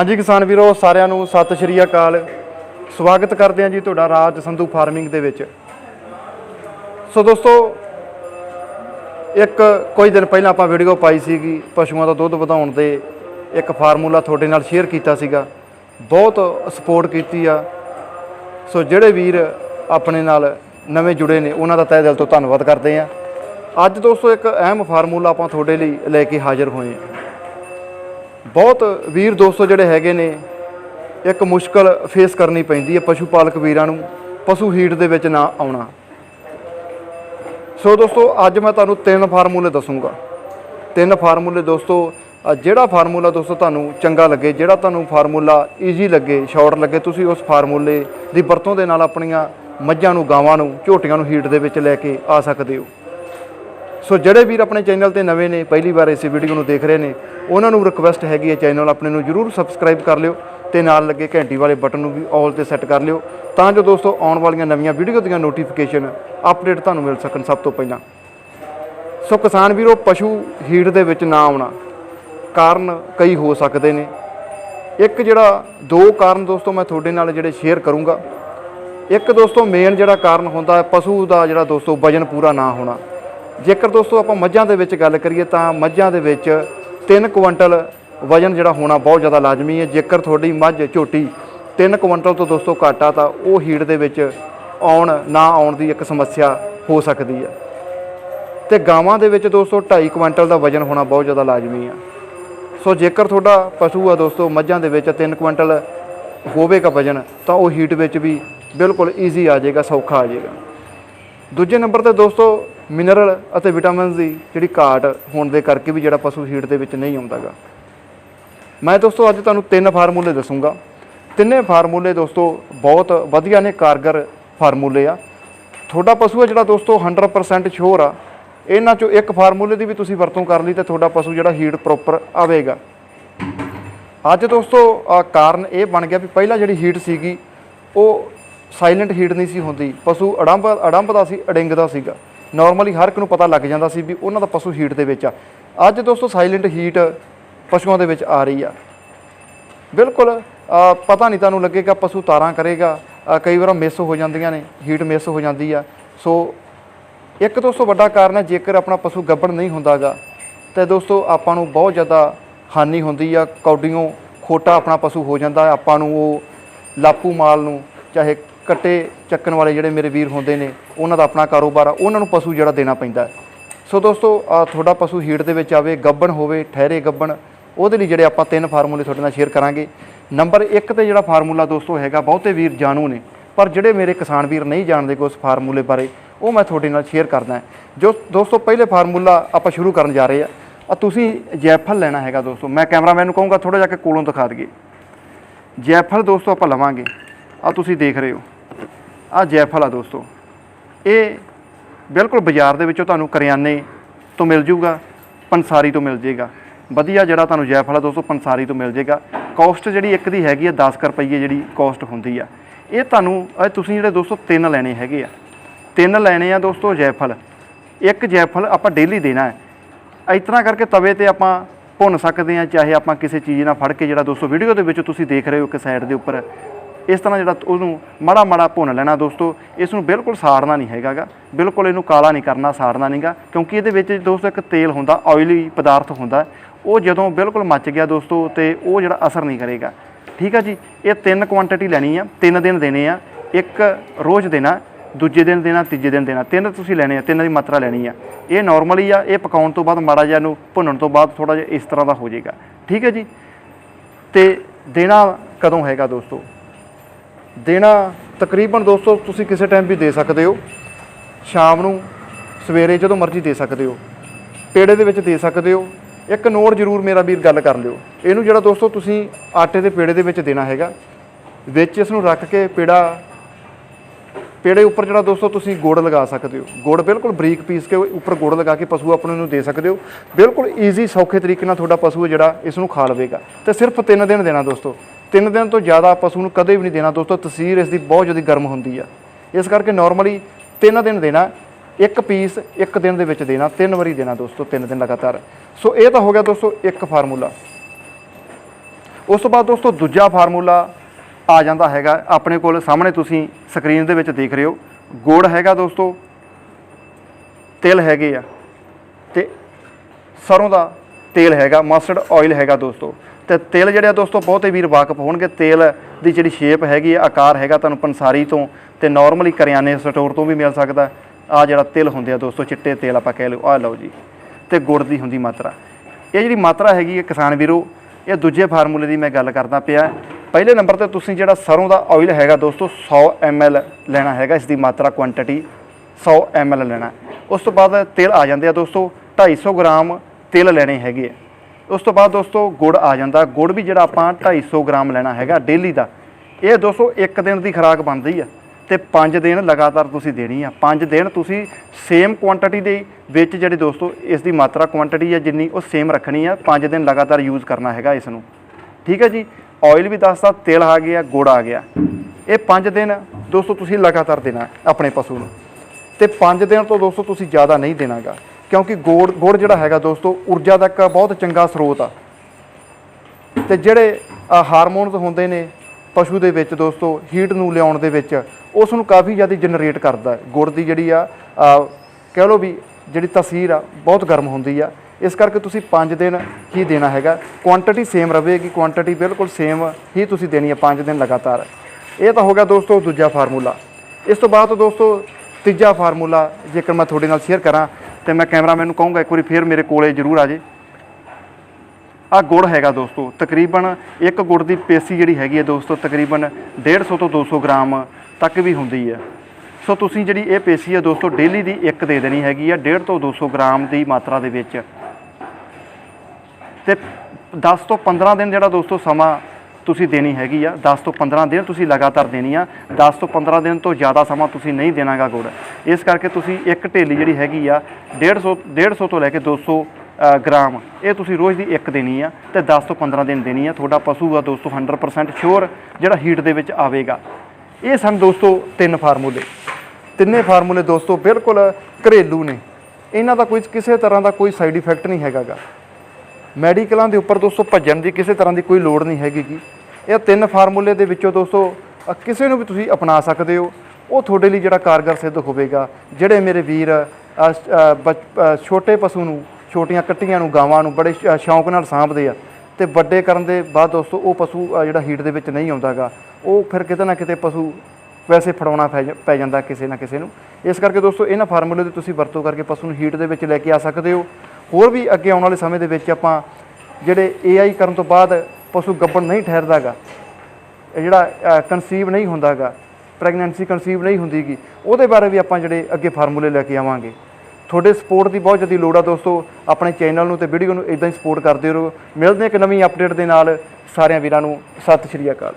ਹਾਂਜੀ ਕਿਸਾਨ ਵੀਰੋ, ਸਾਰਿਆਂ ਨੂੰ ਸਤਿ ਸ਼੍ਰੀ ਅਕਾਲ। ਸਵਾਗਤ ਕਰਦੇ ਹਾਂ ਜੀ ਤੁਹਾਡਾ ਰਾਜ ਸੰਧੂ ਫਾਰਮਿੰਗ ਦੇ ਵਿੱਚ। ਸੋ ਦੋਸਤੋ, ਇੱਕ ਕੁਝ ਦਿਨ ਪਹਿਲਾਂ ਆਪਾਂ ਵੀਡੀਓ ਪਾਈ ਸੀਗੀ, ਪਸ਼ੂਆਂ ਦਾ ਦੁੱਧ ਵਧਾਉਣ ਦੇ ਇੱਕ ਫਾਰਮੂਲਾ ਤੁਹਾਡੇ ਨਾਲ ਸ਼ੇਅਰ ਕੀਤਾ ਸੀਗਾ। ਬਹੁਤ ਸਪੋਰਟ ਕੀਤੀ ਆ। ਸੋ ਜਿਹੜੇ ਵੀਰ ਆਪਣੇ ਨਾਲ ਨਵੇਂ ਜੁੜੇ ਨੇ, ਉਹਨਾਂ ਦਾ ਤਹਿ ਦਿਲ ਤੋਂ ਧੰਨਵਾਦ ਕਰਦੇ ਆ ਅੱਜ ਦੋਸਤੋ, ਇੱਕ ਅਹਿਮ ਫਾਰਮੂਲਾ ਆਪਾਂ ਤੁਹਾਡੇ ਲਈ ਲੈ ਕੇ ਹਾਜ਼ਰ ਹੋਏ ਹਾਂ। ਬਹੁਤ ਵੀਰ ਦੋਸਤੋ ਜਿਹੜੇ ਹੈਗੇ ਨੇ, ਇੱਕ ਮੁਸ਼ਕਲ ਫੇਸ ਕਰਨੀ ਪੈਂਦੀ ਹੈ ਪਸ਼ੂ ਪਾਲਕ ਵੀਰਾਂ ਨੂੰ, ਪਸ਼ੂ ਹੀਟ ਦੇ ਵਿੱਚ ਨਾ ਆਉਣਾ। ਸੋ ਦੋਸਤੋ, ਅੱਜ ਮੈਂ ਤੁਹਾਨੂੰ ਤਿੰਨ ਫਾਰਮੂਲੇ ਦੱਸੂਗਾ। ਤਿੰਨ ਫਾਰਮੂਲੇ ਦੋਸਤੋ ਜਿਹੜਾ ਫਾਰਮੂਲਾ ਦੋਸਤੋ ਤੁਹਾਨੂੰ ਚੰਗਾ ਲੱਗੇ, ਜਿਹੜਾ ਤੁਹਾਨੂੰ ਫਾਰਮੂਲਾ ਈਜ਼ੀ ਲੱਗੇ ਸ਼ਾਰਟ ਲੱਗੇ, ਤੁਸੀਂ ਉਸ ਫਾਰਮੂਲੇ ਦੀ ਵਰਤੋਂ ਦੇ ਨਾਲ ਆਪਣੀਆਂ ਮੱਝਾਂ ਨੂੰ, ਗਾਵਾਂ ਨੂੰ, ਝੋਟੀਆਂ ਨੂੰ ਹੀਟ ਦੇ ਵਿੱਚ ਲੈ ਕੇ ਆ ਸਕਦੇ ਹੋ। ਸੋ ਜਿਹੜੇ ਵੀਰ ਆਪਣੇ ਚੈਨਲ ਤੇ ਨਵੇਂ ਨੇ, ਪਹਿਲੀ ਵਾਰ ਇਸ ਵੀਡੀਓ ਨੂੰ ਦੇਖ ਰਹੇ ਨੇ, ਉਹਨਾਂ ਨੂੰ ਰਿਕੁਐਸਟ ਹੈਗੀ ਹੈ ਚੈਨਲ ਆਪਣੇ ਨੂੰ ਜਰੂਰ ਸਬਸਕ੍ਰਾਈਬ ਕਰ ਲਿਓ ਤੇ ਨਾਲ ਲੱਗੇ ਘੰਟੀ ਵਾਲੇ ਬਟਨ ਨੂੰ ਵੀ ਆਲ ਤੇ ਸੈੱਟ ਕਰ ਲਿਓ ਤਾਂ ਜੋ ਦੋਸਤੋ ਆਉਣ ਵਾਲੀਆਂ ਨਵੀਆਂ ਵੀਡੀਓ ਦੀਆਂ ਨੋਟੀਫਿਕੇਸ਼ਨ ਅਪਡੇਟ ਤੁਹਾਨੂੰ ਮਿਲ ਸਕਣ ਸਭ ਤੋਂ ਪਹਿਲਾਂ। ਸੋ ਕਿਸਾਨ ਵੀਰੋ, ਪਸ਼ੂ ਹੀਟ ਦੇ ਵਿੱਚ ਨਾ ਆਉਣਾ ਕਾਰਨ ਕਈ ਹੋ ਸਕਦੇ ਨੇ। ਇੱਕ ਜਿਹੜਾ ਦੋ ਕਾਰਨ ਦੋਸਤੋ ਮੈਂ ਤੁਹਾਡੇ ਨਾਲ ਜਿਹੜੇ ਸ਼ੇਅਰ ਕਰੂੰਗਾ। ਇੱਕ ਦੋਸਤੋ ਮੇਨ ਜਿਹੜਾ ਕਾਰਨ ਹੁੰਦਾ ਹੈ ਪਸ਼ੂ ਦਾ ਜਿਹੜਾ ਦੋਸਤੋ ਵਜਨ ਪੂਰਾ ਨਾ ਹੋਣਾ। ਜੇਕਰ ਦੋਸਤੋ ਆਪਾਂ ਮੱਝਾਂ ਦੇ ਵਿੱਚ ਗੱਲ ਕਰੀਏ ਤਾਂ ਮੱਝਾਂ ਦੇ ਵਿੱਚ 3 ਕੁਇੰਟਲ ਵਜਨ ਜਿਹੜਾ ਹੋਣਾ ਬਹੁਤ ਜ਼ਿਆਦਾ ਲਾਜ਼ਮੀ ਹੈ। ਜੇਕਰ ਤੁਹਾਡੀ ਮੱਝ ਝੋਟੀ 3 ਕੁਇੰਟਲ ਤੋਂ ਦੋਸਤੋ ਘੱਟ ਆ ਤਾਂ ਉਹ ਹੀਟ ਦੇ ਵਿੱਚ ਆਉਣ, ਨਾ ਆਉਣ ਦੀ ਇੱਕ ਸਮੱਸਿਆ ਹੋ ਸਕਦੀ ਹੈ। ਤੇ ਗਾਵਾਂ ਦੇ ਵਿੱਚ ਦੋਸਤੋ 2.5 ਕੁਇੰਟਲ ਦਾ ਵਜਨ ਹੋਣਾ ਬਹੁਤ ਜ਼ਿਆਦਾ ਲਾਜ਼ਮੀ ਆ। ਸੋ ਜੇਕਰ ਤੁਹਾਡਾ ਪਸ਼ੂ ਆ ਦੋਸਤੋ ਮੱਝਾਂ ਦੇ ਵਿੱਚ 3 ਕੁਇੰਟਲ ਹੋਵੇਗਾ ਵਜਨ, ਤਾਂ ਉਹ ਹੀਟ ਵਿੱਚ ਵੀ ਬਿਲਕੁਲ ਈਜ਼ੀ ਆ ਜਾਏਗਾ, ਸੌਖਾ ਆ ਜਾਏਗਾ। ਦੂਜੇ ਨੰਬਰ ਤੇ ਦੋਸਤੋ ਮਿਨਰਲ ਅਤੇ ਵਿਟਾਮਿਨਸ ਦੀ ਜਿਹੜੀ ਘਾਟ ਹੋਣ ਦੇ ਕਰਕੇ ਵੀ ਜਿਹੜਾ ਪਸ਼ੂ ਹੀਟ ਦੇ ਵਿੱਚ ਨਹੀਂ ਆਉਂਦਾਗਾ। ਮੈਂ ਦੋਸਤੋ, ਅੱਜ ਤੁਹਾਨੂੰ ਤਿੰਨ ਫਾਰਮੂਲੇ ਦੱਸੂੰਗਾ। ਤਿੰਨੇ ਫਾਰਮੂਲੇ ਦੋਸਤੋ, ਬਹੁਤ ਵਧੀਆ ਨੇ, ਕਾਰਗਰ ਫਾਰਮੂਲੇ ਆ। ਤੁਹਾਡਾ ਪਸ਼ੂ ਹੈ ਜਿਹੜਾ ਦੋਸਤੋ 100% ਸ਼ੋਰ ਆ। ਇਹਨਾਂ ਚੋਂ ਇੱਕ ਫਾਰਮੂਲੇ ਦੀ ਵੀ ਤੁਸੀਂ ਵਰਤੋਂ ਕਰ ਲਈ ਤੇ ਤੁਹਾਡਾ ਪਸ਼ੂ ਜਿਹੜਾ ਹੀਟ ਪ੍ਰੋਪਰ ਆਵੇਗਾ। ਅੱਜ ਦੋਸਤੋ ਕਾਰਨ ਇਹ ਬਣ ਗਿਆ ਵੀ ਪਹਿਲਾਂ ਜਿਹੜੀ ਹੀਟ ਸੀਗੀ, ਉਹ ਸਾਇਲੈਂਟ ਹੀਟ ਨਹੀਂ ਸੀ ਹੁੰਦੀ। ਪਸ਼ੂ ਅੜੰਬ ਅੜੰਬਦਾ ਸੀ, ਅੜਿੰਗਦਾ ਸੀਗਾ। ਨਾਰਮਲੀ ਹਰ ਇੱਕ ਨੂੰ ਪਤਾ ਲੱਗ ਜਾਂਦਾ ਸੀ ਵੀ ਉਹਨਾਂ ਦਾ ਪਸ਼ੂ ਹੀਟ ਦੇ ਵਿੱਚ ਆ। ਅੱਜ ਦੋਸਤੋ ਸਾਇਲੈਂਟ ਹੀਟ ਪਸ਼ੂਆਂ ਦੇ ਵਿੱਚ ਆ ਰਹੀ ਆ। ਬਿਲਕੁਲ ਪਤਾ ਨਹੀਂ ਤੁਹਾਨੂੰ ਲੱਗੇਗਾ ਪਸ਼ੂ ਤਾਰਾਂ ਕਰੇਗਾ ਕਈ ਵਾਰ ਮਿਸ ਹੋ ਜਾਂਦੀਆਂ ਨੇ ਹੀਟ ਮਿਸ ਹੋ ਜਾਂਦੀ ਆ। ਸੋ ਇੱਕ ਦੋਸਤੋ ਵੱਡਾ ਕਾਰਨ ਹੈ, ਜੇਕਰ ਆਪਣਾ ਪਸ਼ੂ ਗੱਭਣ ਨਹੀਂ ਹੁੰਦਾਗਾ, ਤੇ ਦੋਸਤੋ ਆਪਾਂ ਨੂੰ ਬਹੁਤ ਜ਼ਿਆਦਾ ਹਾਨੀ ਹੁੰਦੀ ਆ। ਕੌਡੀਆਂ ਖੋਟਾ ਆਪਣਾ ਪਸ਼ੂ ਹੋ ਜਾਂਦਾ, ਆਪਾਂ ਨੂੰ ਉਹ ਲਾਪੂ ਮਾਲ ਨੂੰ, ਚਾਹੇ ਕੱਟੇ ਚੱਕਣ ਵਾਲੇ ਜਿਹੜੇ ਮੇਰੇ ਵੀਰ ਹੁੰਦੇ ਨੇ, ਉਹਨਾਂ ਦਾ ਆਪਣਾ ਕਾਰੋਬਾਰ ਆ, ਉਹਨਾਂ ਨੂੰ ਪਸ਼ੂ ਜਿਹੜਾ ਦੇਣਾ ਪੈਂਦਾ ਸੋ ਦੋਸਤੋ ਤੁਹਾਡਾ ਪਸ਼ੂ ਹੀਟ ਦੇ ਵਿੱਚ ਆਵੇ, ਗੱਬਣ ਹੋਵੇ, ਠਹਿਰੇ ਗੱਬਣ, ਉਹਦੇ ਲਈ ਜਿਹੜੇ ਆਪਾਂ ਤਿੰਨ ਫਾਰਮੂਲੇ ਤੁਹਾਡੇ ਨਾਲ ਸ਼ੇਅਰ ਕਰਾਂਗੇ। ਨੰਬਰ 1 ਤੇ ਜਿਹੜਾ ਫਾਰਮੂਲਾ ਦੋਸਤੋ ਹੈਗਾ, ਬਹੁਤੇ ਵੀਰ ਜਾਣੂ ਨੇ, ਪਰ ਜਿਹੜੇ ਮੇਰੇ ਕਿਸਾਨ ਵੀਰ ਨਹੀਂ ਜਾਣਦੇ ਕੋਈ ਉਸ ਫਾਰਮੂਲੇ ਬਾਰੇ, ਉਹ ਮੈਂ ਤੁਹਾਡੇ ਨਾਲ ਸ਼ੇਅਰ ਕਰਦਾ ਜੋ ਦੋਸਤੋ, ਪਹਿਲੇ ਫਾਰਮੂਲਾ ਆਪਾਂ ਸ਼ੁਰੂ ਕਰਨ ਜਾ ਰਹੇ ਆ ਆ ਤੁਸੀਂ ਜੈਫਲ ਲੈਣਾ ਹੈਗਾ ਦੋਸਤੋ, ਮੈਂ ਕੈਮਰਾਮੈਨ ਨੂੰ ਕਹੂੰਗਾ ਥੋੜਾ ਜਿਹਾ ਕਿ ਕੋਲੋਂ ਦਿਖਾ ਦਈਏ। ਜੈਫਲ ਦੋਸਤੋ ਆਪਾਂ ਲਵਾਂਗੇ। ਆ ਤੁਸੀਂ ਦੇਖ ਰਹੇ ਹੋ। ਆ ਜੈਫਲ ਆ ਦੋਸਤੋ। ਇਹ ਬਿਲਕੁਲ ਬਾਜ਼ਾਰ ਦੇ ਵਿੱਚੋਂ ਤੁਹਾਨੂੰ ਕਰਿਆਨੇ ਤੋਂ ਮਿਲ ਜੂਗਾ, ਪੰਸਾਰੀ ਤੋਂ ਮਿਲ ਜੇਗਾ। ਵਧੀਆ ਜਿਹੜਾ ਤੁਹਾਨੂੰ ਜੈਫਲ ਆ ਦੋਸਤੋ, ਪੰਸਾਰੀ ਤੋਂ ਮਿਲ ਜੇਗਾ। ਕਾਸਟ ਜਿਹੜੀ ਇੱਕ ਦੀ ਹੈਗੀ ਆ 10 ਕੁ ਰੁਪਈਏ ਜਿਹੜੀ ਕਾਸਟ ਹੁੰਦੀ ਆ। ਇਹ ਤੁਹਾਨੂੰ ਤੁਸੀਂ ਜਿਹੜੇ ਦੋਸਤੋ ਤਿੰਨ ਲੈਣੇ ਹੈਗੇ ਆ। ਤਿੰਨ ਲੈਣੇ ਆ ਦੋਸਤੋ ਜੈਫਲ। ਇੱਕ ਜੈਫਲ ਆਪਾਂ ਡੇਲੀ ਦੇਣਾ ਹੈ। ਇਸ ਤਰ੍ਹਾਂ ਕਰਕੇ ਤਵੇ ਤੇ ਆਪਾਂ ਭੁੰਨ ਸਕਦੇ ਆ ਚਾਹੇ ਆਪਾਂ ਕਿਸੇ ਚੀਜ਼ ਨਾਲ ਫੜ ਕੇ ਜਿਹੜਾ ਦੋਸਤੋ ਵੀਡੀਓ ਦੇ ਵਿੱਚ ਤੁਸੀਂ ਦੇਖ ਰਹੇ ਹੋ ਕਿ ਸਾਈਡ ਦੇ ਉੱਪਰ। ਇਸ ਤਰ੍ਹਾਂ ਜਿਹੜਾ ਉਹਨੂੰ ਮਾੜਾ ਮਾੜਾ ਭੁੰਨ ਲੈਣਾ ਦੋਸਤੋ ਇਸ ਨੂੰ ਬਿਲਕੁਲ ਸਾੜਨਾ ਨਹੀਂ ਹੈਗਾਗਾ। ਬਿਲਕੁਲ ਇਹਨੂੰ ਕਾਲਾ ਨਹੀਂ ਕਰਨਾ, ਸਾੜਨਾ ਨਹੀਂਗਾ, ਕਿਉਂਕਿ ਇਹਦੇ ਵਿੱਚ ਦੋਸਤੋ ਇੱਕ ਤੇਲ ਹੁੰਦਾ ਆਇਲੀ ਪਦਾਰਥ ਹੁੰਦਾ। ਉਹ ਜਦੋਂ ਬਿਲਕੁਲ ਮੱਚ ਗਿਆ ਦੋਸਤੋ ਤੇ ਉਹ ਜਿਹੜਾ ਅਸਰ ਨਹੀਂ ਕਰੇਗਾ। ਠੀਕ ਆ ਜੀ? ਇਹ ਤਿੰਨ ਕੁਆਂਟੀਟੀ ਲੈਣੀ ਆ, ਤਿੰਨ ਦਿਨ ਦੇਣੇ ਆ, ਇੱਕ ਰੋਜ਼ ਦੇਣਾ, ਦੂਜੇ ਦਿਨ ਦੇਣਾ, ਤੀਜੇ ਦਿਨ ਦੇਣਾ। ਤਿੰਨ ਤੁਸੀਂ ਲੈਣੇ ਆ, ਤਿੰਨ ਦੀ ਮਾਤਰਾ ਲੈਣੀ ਆ। ਇਹ ਨਾਰਮਲੀ ਆ, ਇਹ ਪਕਾਉਣ ਤੋਂ ਬਾਅਦ ਮਾੜਾ ਜਿਹਾ ਇਹਨੂੰ ਭੁੰਨਣ ਤੋਂ ਬਾਅਦ ਥੋੜਾ ਜਿਹਾ ਇਸ ਤਰ੍ਹਾਂ ਦਾ ਹੋ ਜਾਏਗਾ। ਠੀਕ ਹੈ ਜੀ? ਤੇ ਦੇਣਾ ਕਦੋਂ ਹੈਗਾ ਦੋਸਤੋ? ਦੇਣਾ ਤਕਰੀਬਨ ਦੋਸਤੋ, ਤੁਸੀਂ ਕਿਸੇ ਟਾਈਮ ਵੀ ਦੇ ਸਕਦੇ ਹੋ। ਸ਼ਾਮ ਨੂੰ, ਸਵੇਰੇ ਜਦੋਂ ਮਰਜ਼ੀ ਦੇ ਸਕਦੇ ਹੋ। ਪੇੜੇ ਦੇ ਵਿੱਚ ਦੇ ਸਕਦੇ ਹੋ। ਇੱਕ ਨੋਟ ਜ਼ਰੂਰ ਮੇਰਾ ਵੀਰ ਗੱਲ ਕਰ ਲਿਓ। ਇਹਨੂੰ ਜਿਹੜਾ ਦੋਸਤੋ, ਤੁਸੀਂ ਆਟੇ ਦੇ ਪੇੜੇ ਦੇ ਵਿੱਚ ਦੇਣਾ ਹੈਗਾ, ਵਿੱਚ ਇਸ ਨੂੰ ਰੱਖ ਕੇ ਪੇੜਾ, ਪੇੜੇ ਉੱਪਰ ਜਿਹੜਾ ਦੋਸਤੋ, ਤੁਸੀਂ ਗੁੜ ਲਗਾ ਸਕਦੇ ਹੋ। ਗੁੜ ਬਿਲਕੁਲ ਬਰੀਕ ਪੀਸ ਕੇ ਉੱਪਰ ਗੁੜ ਲਗਾ ਕੇ ਪਸ਼ੂ ਆਪਣੇ ਨੂੰ ਦੇ ਸਕਦੇ ਹੋ। ਬਿਲਕੁਲ ਈਜ਼ੀ ਸੌਖੇ ਤਰੀਕੇ ਨਾਲ ਤੁਹਾਡਾ ਪਸ਼ੂ ਜਿਹੜਾ ਇਸ ਨੂੰ ਖਾ ਲਵੇਗਾ। ਤੇ ਸਿਰਫ 3 ਦਿਨ ਦੇਣਾ ਦੋਸਤੋ। ਤਿੰਨ ਦਿਨ ਤੋਂ ਜ਼ਿਆਦਾ ਪਸ਼ੂ ਨੂੰ ਕਦੇ ਵੀ ਨਹੀਂ ਦੇਣਾ ਦੋਸਤੋ, ਤਸੀਰ ਇਸ ਦੀ ਬਹੁਤ ਜ਼ਿਆਦਾ ਗਰਮ ਹੁੰਦੀ ਆ। ਇਸ ਕਰਕੇ ਨਾਰਮਲੀ ਤਿੰਨ ਦਿਨ ਦੇਣਾ, ਇੱਕ ਪੀਸ ਇੱਕ ਦਿਨ ਦੇ ਵਿੱਚ ਦੇਣਾ, ਤਿੰਨ ਵਾਰੀ ਦੇਣਾ ਦੋਸਤੋ, ਤਿੰਨ ਦਿਨ ਲਗਾਤਾਰ। ਸੋ ਇਹ ਤਾਂ ਹੋ ਗਿਆ ਦੋਸਤੋ, ਇੱਕ ਫਾਰਮੂਲਾ। ਉਸ ਤੋਂ ਬਾਅਦ ਦੋਸਤੋ, ਦੂਜਾ ਫਾਰਮੂਲਾ ਆ ਜਾਂਦਾ ਹੈਗਾ, ਆਪਣੇ ਕੋਲ ਸਾਹਮਣੇ ਤੁਸੀਂ ਸਕਰੀਨ ਦੇ ਵਿੱਚ ਦੇਖ ਰਹੇ ਹੋ। ਗੁੜ ਹੈਗਾ ਦੋਸਤੋ, ਤਿਲ ਹੈਗੇ ਆ, ਤੇ ਸਰੋਂ ਦਾ ਤੇਲ ਹੈਗਾ ਮਸਟਰਡ ਆਇਲ ਹੈਗਾ ਦੋਸਤੋ। ਤੇ ਤੇਲ ਜਿਹੜੇ ਆ ਦੋਸਤੋ, ਬਹੁਤੇ ਵੀਰ ਵਾਕਫ ਹੋਣਗੇ। ਤੇਲ ਦੀ ਜਿਹੜੀ ਸ਼ੇਪ ਹੈਗੀ ਆ, ਆਕਾਰ ਹੈਗਾ ਤੁਹਾਨੂੰ ਪੰਸਾਰੀ ਤੋਂ ਤੇ ਨਾਰਮਲੀ ਕਰਿਆਨੇ ਸਟੋਰ ਤੋਂ ਵੀ ਮਿਲ ਸਕਦਾ। ਆ ਜਿਹੜਾ ਤਿਲ ਹੁੰਦੇ ਆ ਦੋਸਤੋ, ਚਿੱਟੇ ਤੇਲ ਆਪਾਂ ਕਹਿ ਲਓ। ਆ ਲਓ ਜੀ, ਤੇ ਗੁੜ ਦੀ ਹੁੰਦੀ ਮਾਤਰਾ। ਇਹ ਜਿਹੜੀ ਮਾਤਰਾ ਹੈਗੀ ਹੈ ਕਿਸਾਨ ਵੀਰੋ, ਇਹ ਦੂਜੇ ਫਾਰਮੂਲੇ ਦੀ ਮੈਂ ਗੱਲ ਕਰਦਾ ਪਿਆ। ਪਹਿਲੇ ਨੰਬਰ ਤੇ ਤੁਸੀਂ ਜਿਹੜਾ ਸਰੋਂ ਦਾ ਆਇਲ ਹੈਗਾ ਦੋਸਤੋ 100 ml ਲੈਣਾ ਹੈਗਾ, ਇਸ ਦੀ ਮਾਤਰਾ ਕੁਆਂਟੀਟੀ 100 ml ਲੈਣਾ। ਉਸ ਤੋਂ ਬਾਅਦ ਤੇਲ ਆ ਜਾਂਦੇ ਆ ਦੋਸਤੋ 250 ਗ੍ਰਾਮ ਤੇਲ ਲੈਣੇ ਹੈਗੇ ਆ। ਉਸ ਤੋਂ ਬਾਅਦ ਦੋਸਤੋ ਗੁੜ ਆ ਜਾਂਦਾ। ਗੁੜ ਵੀ ਜਿਹੜਾ ਆਪਾਂ 250 ਗ੍ਰਾਮ ਲੈਣਾ ਹੈਗਾ ਡੇਲੀ ਦਾ। ਇਹ ਦੋਸਤੋ ਇੱਕ ਦਿਨ ਦੀ ਖੁਰਾਕ ਬਣਦੀ ਆ ਤੇ 5 ਦਿਨ ਲਗਾਤਾਰ ਤੁਸੀਂ ਦੇਣੀ ਆ। 5 ਦਿਨ ਤੁਸੀਂ ਸੇਮ ਕੁਆਂਟੀਟੀ ਦੇ ਵਿੱਚ ਜਿਹੜੇ ਦੋਸਤੋ ਇਸ ਦੀ ਮਾਤਰਾ ਕੁਆਂਟੀਟੀ ਆ ਜਿੰਨੀ ਉਹ ਸੇਮ ਰੱਖਣੀ ਆ। 5 ਦਿਨ ਲਗਾਤਾਰ ਯੂਜ਼ ਕਰਨਾ ਹੈਗਾ ਇਸ ਨੂੰ। ਠੀਕ ਹੈ ਜੀ? ਆਇਲ ਵੀ ਦੱਸਦਾ ਤੇਲ ਆ ਗਿਆ ਗੁੜ ਆ ਗਿਆ। ਇਹ 5 ਦਿਨ ਦੋਸਤੋ ਤੁਸੀਂ ਲਗਾਤਾਰ ਦੇਣਾ ਆਪਣੇ ਪਸ਼ੂ ਨੂੰ। ਤੇ 5 ਦਿਨ ਤੋਂ ਦੋਸਤੋ ਤੁਸੀਂ ਜ਼ਿਆਦਾ ਨਹੀਂ ਦੇਣਾਗਾ। ਕਿਉਂਕਿ ਗੋੜ, ਗੁੜ ਜਿਹੜਾ ਹੈਗਾ ਦੋਸਤੋ, ਊਰਜਾ ਦਾ ਇੱਕ ਬਹੁਤ ਚੰਗਾ ਸਰੋਤ ਆ। ਤੇ ਜਿਹੜੇ ਹਾਰਮੋਨਸ ਹੁੰਦੇ ਨੇ ਪਸ਼ੂ ਦੇ ਵਿੱਚ ਦੋਸਤੋ ਹੀਟ ਨੂੰ ਲਿਆਉਣ ਦੇ ਵਿੱਚ, ਉਸ ਨੂੰ ਕਾਫੀ ਜ਼ਿਆਦਾ ਜਨਰੇਟ ਕਰਦਾ ਹੈ। ਗੁੜ ਦੀ ਜਿਹੜੀ ਆ ਕਹਿ ਲਓ ਵੀ ਜਿਹੜੀ ਤਸੀਰ ਆ, ਬਹੁਤ ਗਰਮ ਹੁੰਦੀ ਆ। ਇਸ ਕਰਕੇ ਤੁਸੀਂ 5 ਦਿਨ ਹੀ ਦੇਣਾ ਹੈਗਾ। ਕੁਆਂਟੀਟੀ ਸੇਮ ਰਹੇਗੀ ਕੁਆਂਟੀਟੀ ਬਿਲਕੁਲ ਸੇਮ ਹੀ ਤੁਸੀਂ ਦੇਣੀ ਆ 5 ਦਿਨ ਲਗਾਤਾਰ। ਇਹ ਤਾਂ ਹੋ ਗਿਆ ਦੋਸਤੋ ਦੂਜਾ ਫਾਰਮੂਲਾ। ਇਸ ਤੋਂ ਬਾਅਦ ਦੋਸਤੋ ਤੀਜਾ ਫਾਰਮੂਲਾ ਜੇਕਰ ਮੈਂ ਤੁਹਾਡੇ ਨਾਲ ਸ਼ੇਅਰ ਕਰਾਂ ਤੇ ਮੈਂ ਕੈਮਰਾਮੈਨ ਨੂੰ ਕਹੂੰਗਾ, ਇੱਕ ਵਾਰੀ ਫੇਰ ਮੇਰੇ ਕੋਲੇ ਜ਼ਰੂਰ ਆ ਜੇ। ਆ ਗੁੜ ਹੈਗਾ ਦੋਸਤੋ, ਤਕਰੀਬਨ ਇੱਕ ਗੁੜ ਦੀ ਪੇਸੀ ਜਿਹੜੀ ਹੈਗੀ ਹੈ ਦੋਸਤੋ, ਤਕਰੀਬਨ 150 ਤੋਂ 200 ਗ੍ਰਾਮ ਤੱਕ ਵੀ ਹੁੰਦੀ ਹੈ ਸੋ ਤੁਸੀਂ ਜਿਹੜੀ ਇਹ ਪੇਸੀ ਹੈ ਦੋਸਤੋ, ਡੇਲੀ ਦੀ ਇੱਕ ਦੇ ਦੇਣੀ ਹੈਗੀ ਆ 150 ਤੋਂ 200 ਗ੍ਰਾਮ ਦੀ ਮਾਤਰਾ ਦੇ ਵਿੱਚ। ਤੇ 10 ਤੋਂ 15 ਦਿਨ ਜਿਹੜਾ ਦੋਸਤੋ ਸਮਾਂ ਤੁਸੀਂ ਦੇਣੀ ਹੈਗੀ ਆ 10 ਤੋਂ 15 ਦਿਨ ਤੁਸੀਂ ਲਗਾਤਾਰ ਦੇਣੀ ਆ 10 ਤੋਂ 15 ਦਿਨ ਤੋਂ ਜ਼ਿਆਦਾ ਸਮਾਂ ਤੁਸੀਂ ਨਹੀਂ ਦੇਣਾਗਾ ਗੁੜ। ਇਸ ਕਰਕੇ ਤੁਸੀਂ ਇੱਕ ਢੇਲੀ ਜਿਹੜੀ ਹੈਗੀ ਆ 150 150 ਤੋਂ ਲੈ ਕੇ 200 ਅ, ਗ੍ਰਾਮ ਇਹ ਤੁਸੀਂ ਰੋਜ਼ ਦੀ ਇੱਕ ਦੇਣੀ ਆ ਤੇ 10 ਤੋਂ 15 ਦਿਨ ਦੇਣੀ ਆ। ਤੁਹਾਡਾ ਪਸ਼ੂ ਆ ਦੋਸਤੋ 100% ਸ਼ੋਰ ਜਿਹੜਾ ਹੀਟ ਦੇ ਵਿੱਚ ਆਵੇਗਾ। ਇਹ ਸਨ ਦੋਸਤੋ ਤਿੰਨ ਫਾਰਮੂਲੇ। ਤਿੰਨੇ ਫਾਰਮੂਲੇ ਦੋਸਤੋ ਬਿਲਕੁਲ ਘਰੇਲੂ ਨੇ। ਇਹਨਾਂ ਦਾ ਕੋਈ ਕਿਸੇ ਤਰ੍ਹਾਂ ਦਾ ਕੋਈ ਸਾਈਡ ਇਫੈਕਟ ਨਹੀਂ ਹੈਗਾਗਾ। ਮੈਡੀਕਲਾਂ ਦੇ ਉੱਪਰ ਦੋਸਤੋ ਭੱਜਣ ਦੀ ਕਿਸੇ ਤਰ੍ਹਾਂ ਦੀ ਕੋਈ ਲੋੜ ਨਹੀਂ ਹੈਗੀ ਜੀ ਇਹ ਤਿੰਨ ਫਾਰਮੂਲੇ ਦੇ ਵਿੱਚੋਂ ਦੋਸਤੋ ਕਿਸੇ ਨੂੰ ਵੀ ਤੁਸੀਂ ਅਪਣਾ ਸਕਦੇ ਹੋ। ਉਹ ਤੁਹਾਡੇ ਲਈ ਜਿਹੜਾ ਕਾਰਗਰ ਸਿੱਧ ਹੋਵੇਗਾ ਜਿਹੜੇ ਮੇਰੇ ਵੀਰ ਅ, ਛੋਟੇ ਪਸ਼ੂ ਨੂੰ ਛੋਟੀਆਂ ਕੱਟੀਆਂ ਨੂੰ ਗਾਵਾਂ ਨੂੰ ਬੜੇ ਸ਼- ਸ਼ੌਂਕ ਨਾਲ ਸਾਂਭਦੇ ਆ। ਤੇ ਵੱਡੇ ਕਰਨ ਦੇ ਬਾਅਦ ਦੋਸਤੋ ਉਹ ਪਸ਼ੂ ਜਿਹੜਾ ਹੀਟ ਦੇ ਵਿੱਚ ਨਹੀਂ ਆਉਂਦਾਗਾ ਉਹ ਫਿਰ ਕਿਤੇ ਨਾ ਕਿਤੇ ਪਸ਼ੂ ਵੈਸੇ ਫੜਾਉਣਾ ਪੈ ਜਾ- ਪੈ ਜਾਂਦਾ ਕਿਸੇ ਨਾ ਕਿਸੇ ਨੂੰ। ਇਸ ਕਰਕੇ ਦੋਸਤੋ ਇਹਨਾਂ ਫਾਰਮੂਲੇ ਦੀ ਤੁਸੀਂ ਵਰਤੋਂ ਕਰਕੇ ਪਸ਼ੂ ਨੂੰ ਹੀਟ ਦੇ ਵਿੱਚ ਲੈ ਕੇ ਆ ਸਕਦੇ ਹੋ। ਹੋਰ ਵੀ ਅੱਗੇ ਆਉਣ ਵਾਲੇ ਸਮੇਂ ਦੇ ਵਿੱਚ ਆਪਾਂ ਜਿਹੜੇ AI ਕਰਨ ਤੋਂ ਬਾਅਦ ਪਸ਼ੂ ਗੱਭਣ ਨਹੀਂ ਠਹਿਰਦਾਗਾ, ਇਹ ਜਿਹੜਾ ਕਨਸੀਵ ਨਹੀਂ ਹੁੰਦਾਗਾ ਪ੍ਰੈਗਨੈਂਸੀ ਕਨਸੀਵ ਨਹੀਂ ਹੁੰਦੀਗੀ, ਉਹਦੇ ਬਾਰੇ ਵੀ ਆਪਾਂ ਜਿਹੜੇ ਅੱਗੇ ਫਾਰਮੂਲੇ ਲੈ ਕੇ ਆਵਾਂਗੇ। ਤੁਹਾਡੇ ਸਪੋਰਟ ਦੀ ਬਹੁਤ ਜ਼ਿਆਦਾ ਲੋੜ ਆ ਦੋਸਤੋ, ਆਪਣੇ ਚੈਨਲ ਨੂੰ ਤੇ ਵੀਡੀਓ ਨੂੰ ਇਦਾਂ ਹੀ ਸਪੋਰਟ ਕਰਦੇ ਰਹੋ। ਮਿਲਦੇ ਹਾਂ ਇੱਕ ਨਵੀਂ ਅਪਡੇਟ ਦੇ ਨਾਲ। ਸਾਰਿਆਂ ਵੀਰਾਂ ਨੂੰ ਸਤਿ ਸ਼੍ਰੀ ਅਕਾਲ।